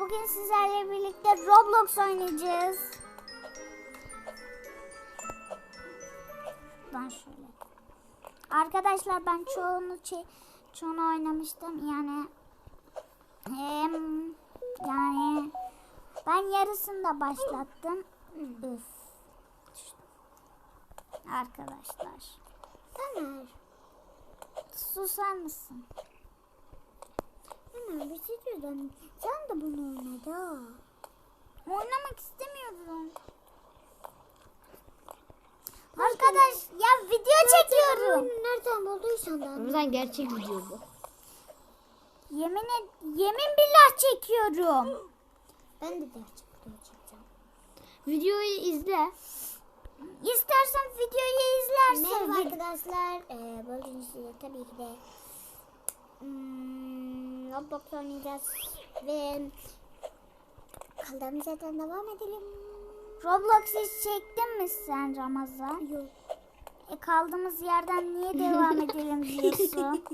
Bugün sizlerle birlikte Roblox oynayacağız. Ben şöyle. Arkadaşlar ben çoğunu çe- çoğunu oynamıştım. Yani hem yani ben yarısını da başlattım. Üf. Arkadaşlar. Taner. Susar mısın? Taner bir şey diyeceğim. Ha. Oynamak istemiyorum. Arkadaş ya video çekiyorum. Nereden bulduysan da. Ramazan gerçek video bu. Yemin et, yemin billah çekiyorum. Ben de gerçek video çekeceğim. Videoyu izle. İstersen videoyu izlersin. Merhaba arkadaşlar. Ee, bugün size tabii ki de hmm, Roblox oynayacağız. Ve kaldığımız yerden devam edelim. Roblox hiç çektin mi sen Ramazan? Yok. E kaldığımız yerden niye devam edelim diyorsun?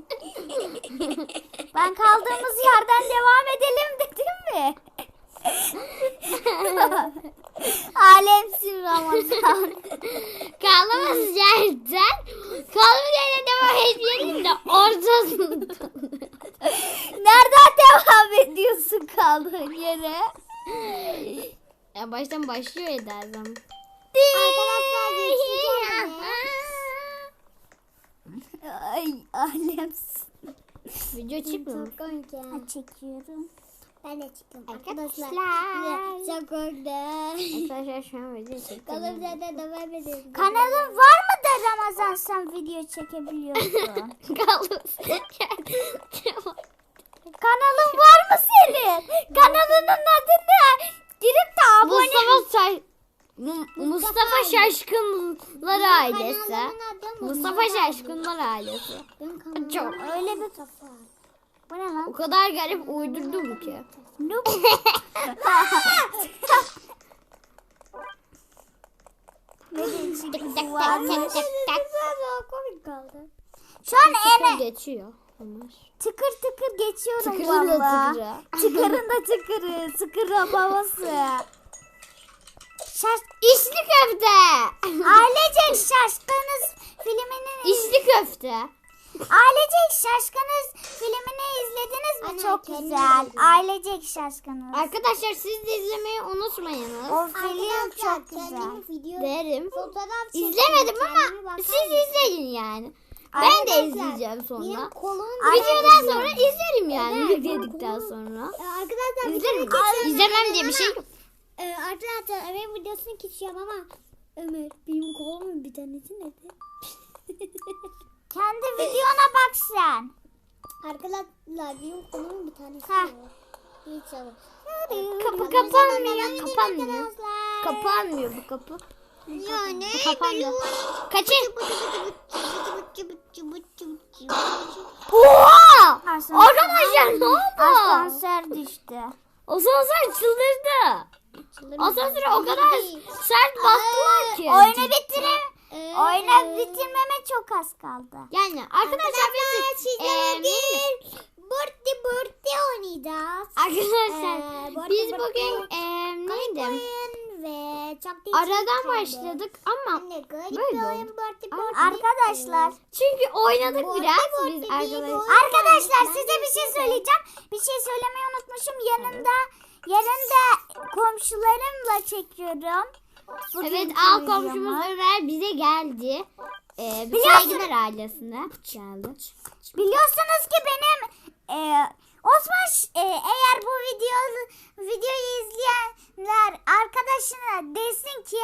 ben kaldığımız yerden devam edelim dedim mi? Alemsin Ramazan. Kaldığımız yerden kaldığımız yerden devam etmeyelim de ortasında. Nereden devam ediyorsun kaldığın yere? ya baştan başlıyor. Arkadaşlar geçeceğim. Ay alemsin. Video çıkmıyor. Çok komik ya. Ha, çekiyorum. Ben de çıktım. Arkadaşlar. Çok korktum. Arkadaşlar şu an video çekiyorum. Kaldığımız yerden devam edelim. Kanalın var mı da Ramazan sen video çekebiliyorsun? Devam. Kanalın var mı senin? Kanalının adı ne? Girip de abone. Mustafa Say Mu- Mustafa Şaşkınlar ailesi. Mustafa Şaşkınlar ailesi. Çok. Öyle bir kafa. Bu ne O lan? kadar garip uydurdum ki. Noob. ne kaldı. Şu an ene geçiyor. Onlar. tıkır tıkır geçiyorum Tıkırın da valla. tıkırı. Tıkırın da tıkırı. Sıkırı babası. Şaş İçli köfte. Ailecek şaşkınız filminin İçli köfte. Ailecek Şaşkınız filmini izlediniz mi? Anne, Çok kendim güzel. izledim. Ailecek Şaşkınız. Arkadaşlar siz de izlemeyi unutmayınız. O film çok güzel. Derim. fotoğraf çektim. İzlemedim Kendime ama siz izleyin yani. Ben de izleyeceğim sonra. Videodan sonra izlerim yani Evet, kolum- sonra. Arkadaşlar İzlerim. keçi İzlemem diye bir şey yok. Ee, arkadaşlar evet videosunu kesiyorum ama Ömer benim kolumun bir tanesi nerede? Kendi videona bak sen. Arkadaşlar benim kolumun bir tanesi var. Kapı kapanmıyor. Kapanmıyor. Kapanmıyor bu kapı. Ya ne? Kapandı. Kaçın. Oha! Arkadaşlar ne oldu? Asansör düştü. Asansör çıldırdı. Asansöre o kadar sert bastılar ki. Oyunu bitirin. Oyunu bitirmeme çok az kaldı. Yani arkadaşlar biz sizlerle eee, bir Burti burti oynayacağız. arkadaşlar Ee, biz bu- bugün bu- eee, Komik neydi? ve çok değişik Aradan kaldı. başladık ama Anne böyle oyun Aa, burti. Arkadaşlar, çünkü oynadık Bu- biraz bu- biz arkadaşlar. arkadaşlar size bir şey söyleyeceğim. Bir şey söylemeyi unutmuşum. Yanında yanında komşularımla çekiyorum. Evet Bugünkü alt videomu. komşumuz Ömer bize geldi. Ee, bir Biliyorsun- ailesine geldi. Biliyorsunuz ki benim e, Osman e, eğer bu video videoyu izleyenler arkadaşına desin ki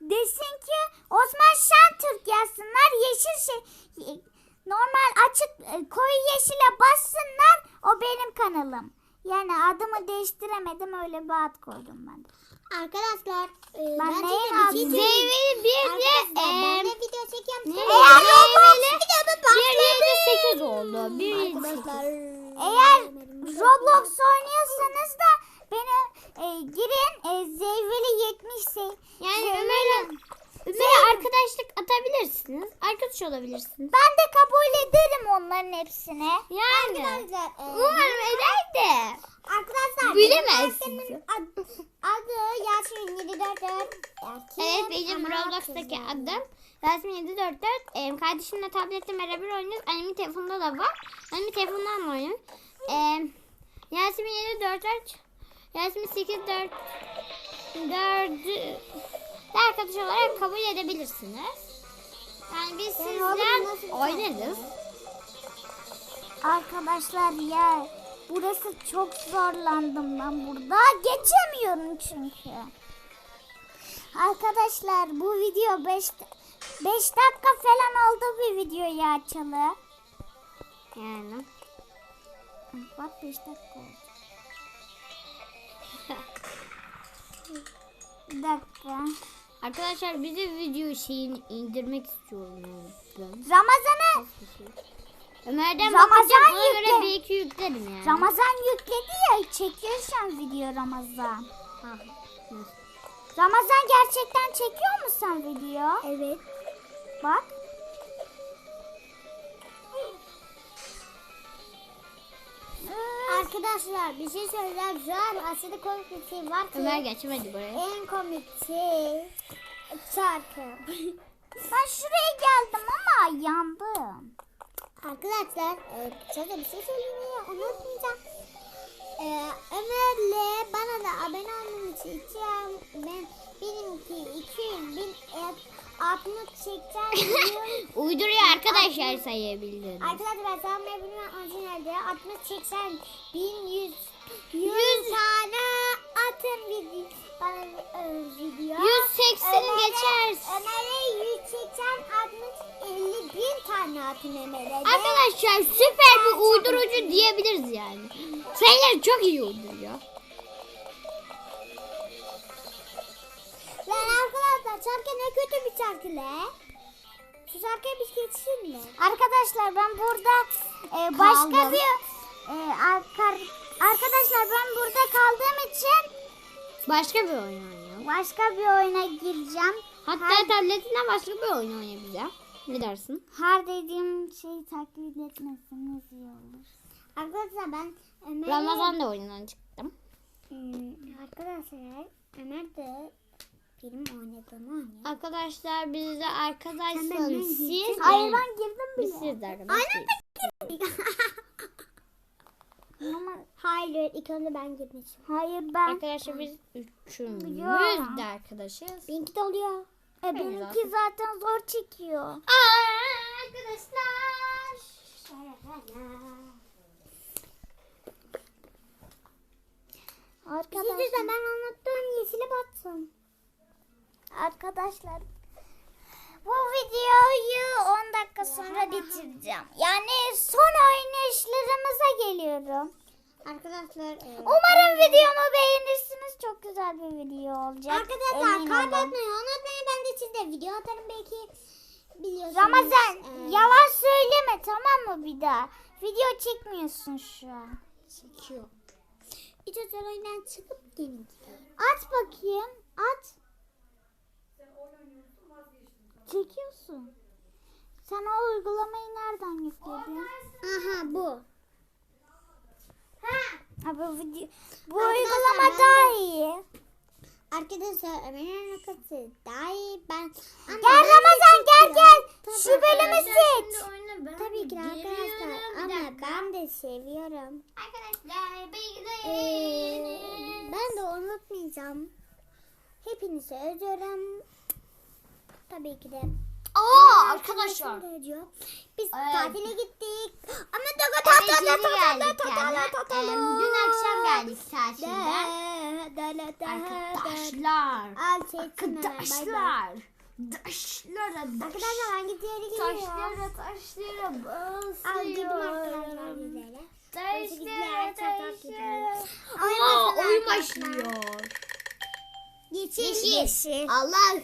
desin ki Osman Şentürk yazsınlar yeşil şey normal açık e, koyu yeşile bassınlar o benim kanalım. Yani adımı değiştiremedim öyle bir ad koydum ben. de. Arkadaşlar e, Ben ben size bir şey de ben de video çekiyorum. Eğer Roblox bir yedi sekiz oldu. Bir. Arkadaşlar Eğer Roblox oynuyorsanız da beni e, girin e, Zeyveli 70 se- Yani Zeyveli- Ömer'e arkadaşlık atabilirsiniz. Arkadaş olabilirsiniz. Ben de kabul ederim onların hepsine. Yani. Arkadaşlar, e, Umarım eder de. arkadaşlar Bilemezsin. Ad- Adı Yasemin 744. Evet benim Roblox'taki adım Yasemin 744. Ee, kardeşimle tablette beraber oynuyoruz. Annemin telefonunda da var. Annemin telefonundan da oynuyoruz. Ee, Yasemin 744 Yasemin 844 4'ü de arkadaş olarak kabul edebilirsiniz. Yani biz sizden oynarız. Arkadaşlar ya burası çok zorlandım ben burada. Geçemiyorum çünkü. Arkadaşlar bu video 5 5 dakika falan oldu bir videoyu açalı. Yani. Bak 5 dakika oldu. Bir dakika. Arkadaşlar bize video şeyini indirmek istiyorum. ben. Ramazan'ı Ömer'den Ramazan bakacağım ona göre yükle. belki yüklerim yani. Ramazan yükledi ya çekiyor şu an video Ramazan. Ha? Ramazan gerçekten çekiyor mu sen video? Evet. Bak. Arkadaşlar bir şey söyleyeceğim. Şu an aslında komik bir şey var ki. Ömer geçmedi buraya. En komik şey şarkı. Ben şuraya geldim ama yandım. Arkadaşlar e, bir şey söylemeyi unutmayacağım. E, Ömer'le bana da abone olmanız için ben benimki 200 bin et atmak çekeceğim. Uyduruyor arkadaşlar sayabilirim. Arkadaşlar benim orijinalde 60 80 1100 100 tane atın video bana video. 180 Ömer'e- geçersin. Ömer'e 180 60 50 bin tane atın Ömer'e. Arkadaşlar süper bir uydurucu diyebiliriz yani. Sayıları çok iyi uyduruyor. Lan arkadaşlar şarkı ne kötü bir şarkı le. Şarkıya bir geçsin mi? Arkadaşlar ben burada e, başka Kaldım. bir e, arka- arkadaşlar ben burada kaldığım için Başka bir oyun oynuyor. başka bir oyuna gireceğim. Hatta Her- tabletinden başka bir oyun oynayabilirim. Ne dersin? Her dediğim şeyi taklit etmeseniz iyi olur. Arkadaşlar ben Ömer'e... Ramazan da oyundan çıktım. Hmm, arkadaşlar Ömer de benim oynadığımı oynuyor. Arkadaşlar biz de arkadaşsanız siz. Hayır ben girdim biz bile. sizlerle Ama Hayır ilk önce ben girmişim. hayır ben. Arkadaşlar biz üçümüz de arkadaşız. Benimki de oluyor. E, benimki zaten zor çekiyor. Arkadaşlar. Siz de Arkadaşlar, ben anlattığım yeşile batsın. Arkadaşlar bu videoyu 10 dakika sonra bitireceğim. Yani son oynayışlarımıza geliyorum. Arkadaşlar e, Umarım videomu beğenirsiniz. Çok güzel bir video olacak. Arkadaşlar kaybetmeyi unutmayın. Ben de size video atarım belki biliyorsunuz. Ramazan e, yalan söyleme tamam mı bir daha? Video çekmiyorsun şu an. çekiyor. Özel oyundan çıkıp gelin. Aç bakayım. Aç. Çekiyorsun. Sen o uygulamayı nereden yükledin? Aha bu. Ha, bu video, bu Arkadaşlar, uygulama daha iyi. Arkadaşlar Ömer'in rakası daha iyi. Ben Gel Ramazan gel gel. Şu bölümü seç. Tabii ki de arkadaşlar. Ama ben de seviyorum. Arkadaşlar bilgi Ee, ben de unutmayacağım. Hepinizi özlüyorum. Tabii ki de. Aa Arkadaşım da özlüyor. Biz Evet. tatile gittik. Ama da yeni geldik yani. Em, Dün akşam geldik tatilden. Arkadaşlar. Hemen, bay bay. Arkadaşlar. Arkadaşlar hangi diğeri geliyor? Taşlara taşlara Al girdim arkadaşlar bizlere. Taşlara taşlara. Aa oyun arkadaşlar. başlıyor. Yeşil. Yeşil. Allah'ım.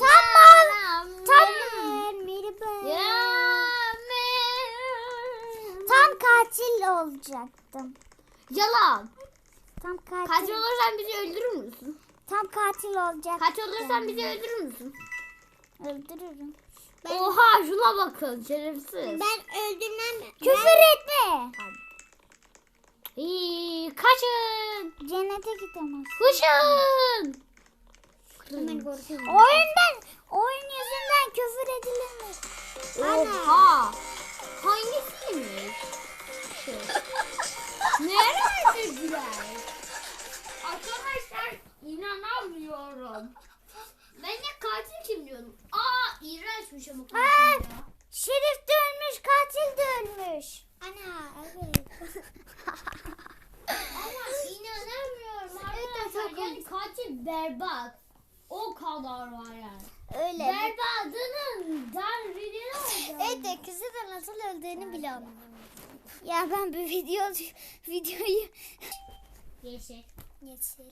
Tamam. Tam, Merhaba. Ya tam katil olacaktım. Yalan. Tam katil. Kaç olursan bizi öldürür müsün? Tam katil olacaktım. Kaç olursan bizi öldürür müsün? Öldürürüm. Ben- Oha şuna bakın şerefsiz. Ben öldürmem. Küfür etme. İyi, kaçın. Cennete gidemez. Koşun. Oyundan, oyun yüzünden küfür edilir mi? Oha. Hangisiymiş? Şu. Nerede güzel? Arkadaşlar inanamıyorum. Ben de katil kim diyordum. Aa iğrençmiş ama Ha, katil ya. Şerif de ölmüş, katil de ölmüş. Ana evet. Ama inanamıyorum arkadaşlar. Yani katil berbat. O kadar var yani. Öyle. Berbatının dar video oldu. Evet de kızı da nasıl öldüğünü bile anlamıyorum. Ya ben bir video videoyu Yeşil. Yeşil.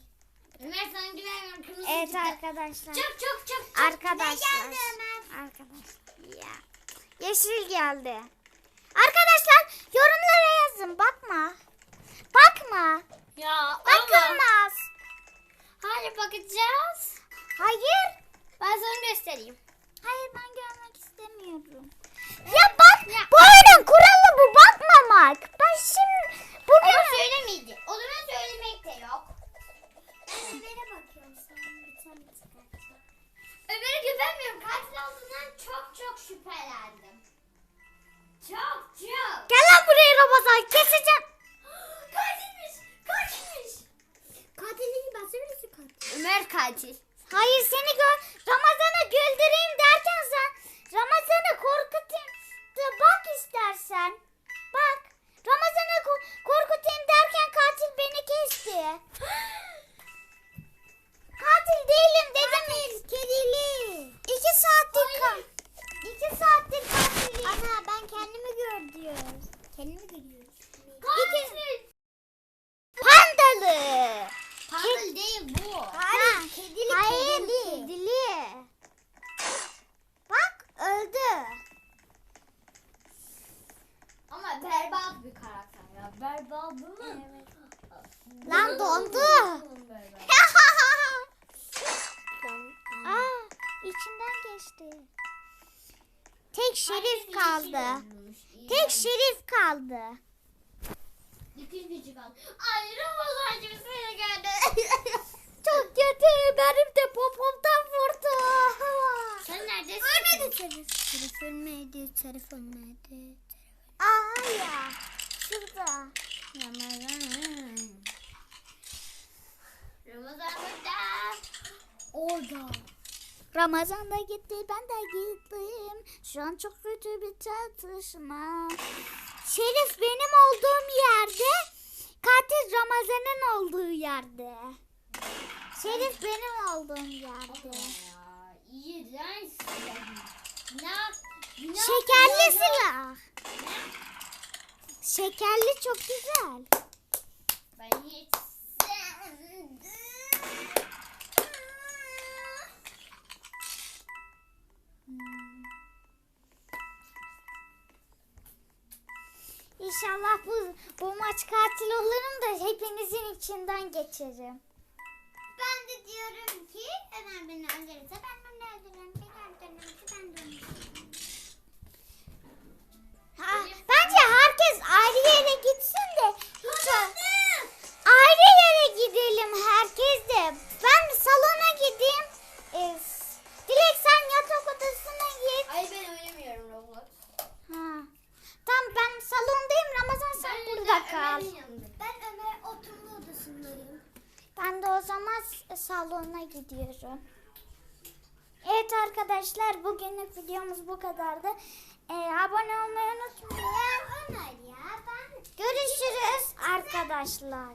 Ömer sana güvenmiyorum. Kırmızı Evet çıktı. arkadaşlar. Çok çok çok. Arkadaşlar. Arkadaşlar. Ya. Yeşil geldi. Arkadaşlar yorumlara yazın. Bakma. Bakma. Ya Bakılmaz. Hadi bakacağız. Hayır. Ben sana göstereyim. Hayır ben görmek istemiyorum. Değil bu. Hayır, kedili, Hayır, kedili. kedili. Bak öldü. Ama berbat bir karakter ya. Berbat mı? Lan dondu. Aa, içinden geçti. Tek şerif kaldı. Tek şerif kaldı. İkinci kaldı. Ay Ramazan'cığım seni gördü. Çok kötü. Benim de popomdan vurdu. Sen neredesin? Ölmedi Şerif. Şerif Şerif ölmedi. Aa ya. Şurada. Ramazan. Ramazan burada. Orada. Ramazan da gitti ben de gittim. Şu an çok kötü bir çatışma. Şerif benim olduğum yerde. Katil Ramazan'ın olduğu yerde. Şerif benim olduğum yerde. Ya, iğrençsin. Günah, günah Şekerli silah. Şekerli çok güzel. Ben hiç sevmedim. İnşallah bu, bu maç katil olurum da hepinizin içinden geçerim. Ben de diyorum ki Ömer beni öldürürse ben onu öldürürüm. Tane öldürürse ben de onu arkadaşlar bugünlük videomuz bu kadardı. Ee, abone olmayı unutmayın. Ömer ya ben Görüşürüz arkadaşlar.